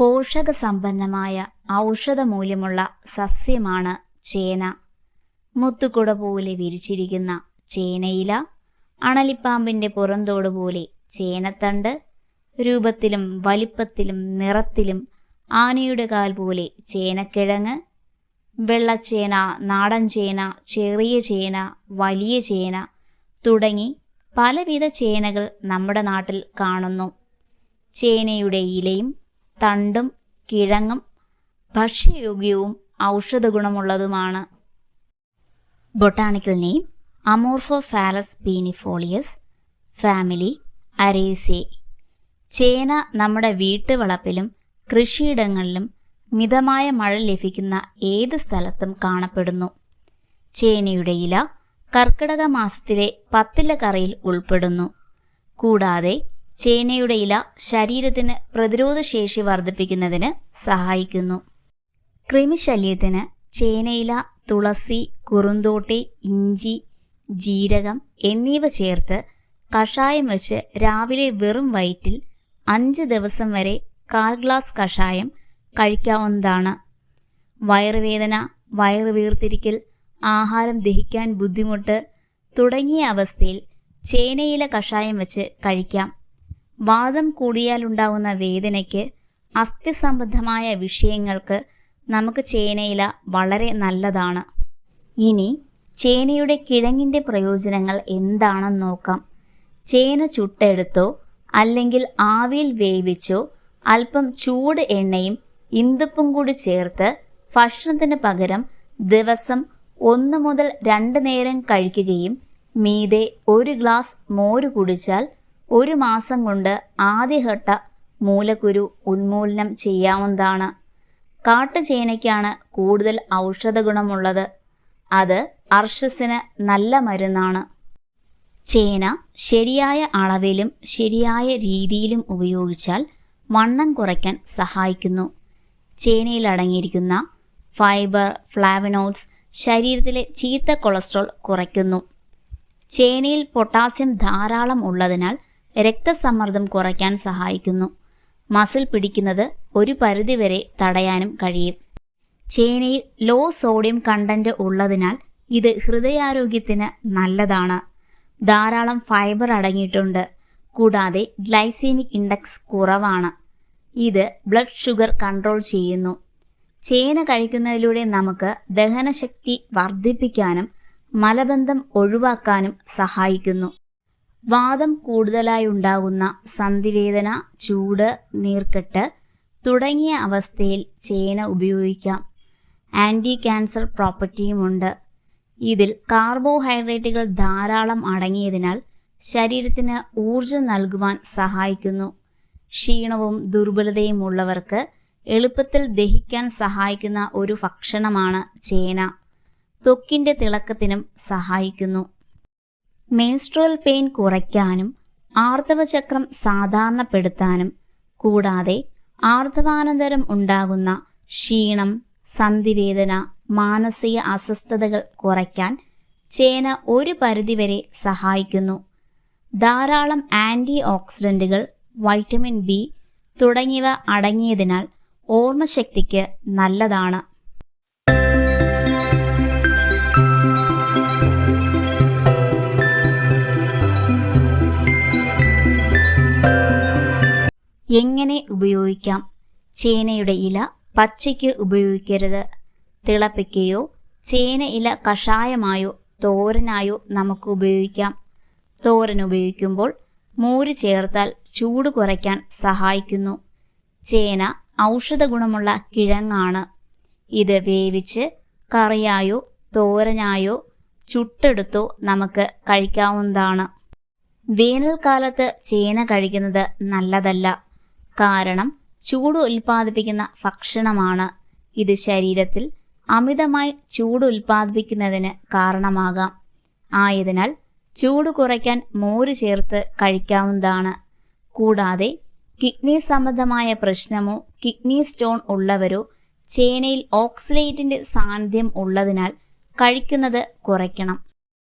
പോഷകസമ്പന്നമായ ഔഷധമൂല്യമുള്ള സസ്യമാണ് ചേന. മുത്തുകുട പോലെ വിരിച്ചിരിക്കുന്ന ചേനയില അണലിപ്പാമ്പിന്റെ പുറന്തോട് പോലെ ചേനത്തണ്ട് രൂപത്തിലും വലിപ്പത്തിലും നിറത്തിലും ആനയുടെ കാൽ പോലെ ചേനക്കിഴങ്ങ് വെള്ളച്ചേന നാടൻ ചേന ചെറിയ ചേന വലിയ ചേന തുടങ്ങി പലവിധ ചേനകൾ നമ്മുടെ നാട്ടിൽ കാണുന്നു. ചേനയുടെ ഇലയും തണ്ടും കിഴങ്ങും ഭക്ഷ്യയോഗ്യവും ഔഷധഗുണമുള്ളതുമാണ്. Botanical name Amorphophallus paeoniifolius family Araceae. ചേന നമ്മുടെ വീട്ടുവളപ്പിലും കൃഷിയിടങ്ങളിലും മിതമായ മഴ ലഭിക്കുന്ന ഏത് സ്ഥലത്തും കാണപ്പെടുന്നു. ചേനയുടെ ഇല കർക്കിടക മാസത്തിലെ പത്തില കറിയിൽ ഉൾപ്പെടുന്നു. കൂടാതെ ചേനയുടെ ഇല ശരീരത്തിന് പ്രതിരോധശേഷി വർദ്ധിപ്പിക്കുന്നതിന് സഹായിക്കുന്നു. കൃമിശല്യത്തിന് ചേനയില തുളസി കുറുന്തോട്ടി ഇഞ്ചി ജീരകം എന്നിവ ചേർത്ത് കഷായം വെച്ച് രാവിലെ വെറും വയറ്റിൽ അഞ്ച് ദിവസം വരെ കാൽ ഗ്ലാസ് കഷായം കഴിക്കാവുന്നതാണ്. വയറുവേദന വയറ് വീർത്തിരിക്കൽ ആഹാരം ദഹിക്കാൻ ബുദ്ധിമുട്ട് തുടങ്ങിയ അവസ്ഥയിൽ ചേനയില കഷായം വെച്ച് കഴിക്കാം. വാദം കൂടിയാലുണ്ടാവുന്ന വേദനയ്ക്ക് അസ്ഥിസംബന്ധമായ വിഷയങ്ങൾക്ക് നമുക്ക് ചേനയില വളരെ നല്ലതാണ്. ഇനി ചേനയുടെ കിഴങ്ങിന്റെ പ്രയോജനങ്ങൾ എന്താണെന്ന് നോക്കാം. ചേന ചുട്ടെടുത്തോ അല്ലെങ്കിൽ ആവിയിൽ വേവിച്ചോ അല്പം ചൂട് എണ്ണയും ഇന്ദുപ്പും കൂടി ചേർത്ത് ഭക്ഷണത്തിന് പകരം ദിവസം ഒന്ന് മുതൽ രണ്ട് നേരം കഴിക്കുകയും മീതെ ഒരു ഗ്ലാസ് മോര് കുടിച്ചാൽ ഒരു മാസം കൊണ്ട് ആദ്യഘട്ട മൂലക്കുരു ഉന്മൂലനം ചെയ്യാവുന്നതാണ്. കാട്ടുചേനയ്ക്കാണ് കൂടുതൽ ഔഷധ ഗുണമുള്ളത് അത് അർഷസിന് നല്ല മരുന്നാണ്. ചേന ശരിയായ അളവിലും ശരിയായ രീതിയിലും ഉപയോഗിച്ചാൽ വണ്ണം കുറയ്ക്കാൻ സഹായിക്കുന്നു. ചേനയിൽ അടങ്ങിയിരിക്കുന്ന ഫൈബർ ഫ്ലാവനോയിഡ്സ് ശരീരത്തിലെ ചീത്ത കൊളസ്ട്രോൾ കുറയ്ക്കുന്നു. ചേനയിൽ പൊട്ടാസ്യം ധാരാളം ഉള്ളതിനാൽ രക്തസമ്മർദ്ദം കുറയ്ക്കാൻ സഹായിക്കുന്നു. മസിൽ പിടിക്കുന്നത് ഒരു പരിധിവരെ തടയാനും കഴിയും. ചേനയിൽ ലോ സോഡിയം കണ്ടന്റ് ഉള്ളതിനാൽ ഇത് ഹൃദയാരോഗ്യത്തിന് നല്ലതാണ്. ധാരാളം ഫൈബർ അടങ്ങിയിട്ടുണ്ട്. കൂടാതെ ഗ്ലൈസീമിക് ഇൻഡെക്സ് കുറവാണ്. ഇത് ബ്ലഡ് ഷുഗർ കൺട്രോൾ ചെയ്യുന്നു. ചേന കഴിക്കുന്നതിലൂടെ നമുക്ക് ദഹനശക്തി വർദ്ധിപ്പിക്കാനും മലബന്ധം ഒഴിവാക്കാനും സഹായിക്കുന്നു. വാദം കൂടുതലായി ഉണ്ടാകുന്ന സന്ധിവേദന ചൂട് നീർക്കെട്ട് തുടങ്ങിയ അവസ്ഥയിൽ ചേന ഉപയോഗിക്കാം. ആന്റി ക്യാൻസർ പ്രോപ്പർട്ടിയുമുണ്ട്. ഇതിൽ കാർബോഹൈഡ്രേറ്റുകൾ ധാരാളം അടങ്ങിയതിനാൽ ശരീരത്തിന് ഊർജം നൽകുവാൻ സഹായിക്കുന്നു. ക്ഷീണവും ദുർബലതയും ഉള്ളവർക്ക് എളുപ്പത്തിൽ ദഹിക്കാൻ സഹായിക്കുന്ന ഒരു ഭക്ഷണമാണ് ചേന. ത്വക്കിന്റെ തിളക്കത്തിനും സഹായിക്കുന്നു. മെൻസ്ട്രോൽ പെയിൻ കുറയ്ക്കാനും ആർത്തവചക്രം സാധാരണപ്പെടുത്താനും കൂടാതെ ആർത്തവാനന്തരം ഉണ്ടാകുന്ന ക്ഷീണം സന്ധിവേദന മാനസിക അസ്വസ്ഥതകൾ കുറയ്ക്കാൻ ചേന ഒരു പരിധിവരെ സഹായിക്കുന്നു. ധാരാളം ആന്റി ഓക്സിഡന്റുകൾ വൈറ്റമിൻ ബി തുടങ്ങിയവ അടങ്ങിയതിനാൽ ഓർമ്മശക്തിക്ക് നല്ലതാണ്. എങ്ങനെ ഉപയോഗിക്കാം? ചേനയുടെ ഇല പച്ചയ്ക്ക് ഉപയോഗിക്കരുത്. തിളപ്പിക്കുകയോ ചേന ഇല കഷായമായോ തോരനായോ നമുക്ക് ഉപയോഗിക്കാം. തോരൻ ഉപയോഗിക്കുമ്പോൾ മോര് ചേർത്താൽ ചൂട് കുറയ്ക്കാൻ സഹായിക്കുന്നു. ചേന ഔഷധ ഗുണമുള്ള കിഴങ്ങാണ്. ഇത് വേവിച്ച് കറിയായോ തോരനായോ ചുട്ടെടുത്തോ നമുക്ക് കഴിക്കാവുന്നതാണ്. വേനൽക്കാലത്ത് ചേന കഴിക്കുന്നത് നല്ലതല്ല. കാരണം ചൂട് ഉൽപ്പാദിപ്പിക്കുന്ന ഭക്ഷണമാണ് ഇത് ശരീരത്തിൽ അമിതമായി ചൂട് ഉൽപ്പാദിപ്പിക്കുന്നതിന് കാരണമാകാം. ആയതിനാൽ ചൂട് കുറയ്ക്കാൻ മോര് ചേർത്ത് കഴിക്കാവുന്നതാണ്. കൂടാതെ കിഡ്നി സംബന്ധമായ പ്രശ്നമോ കിഡ്നി സ്റ്റോൺ ഉള്ളവരോ ചേനയിൽ ഓക്സിലേറ്റിന്റെ സാന്നിധ്യം ഉള്ളതിനാൽ കഴിക്കുന്നത് കുറയ്ക്കണം.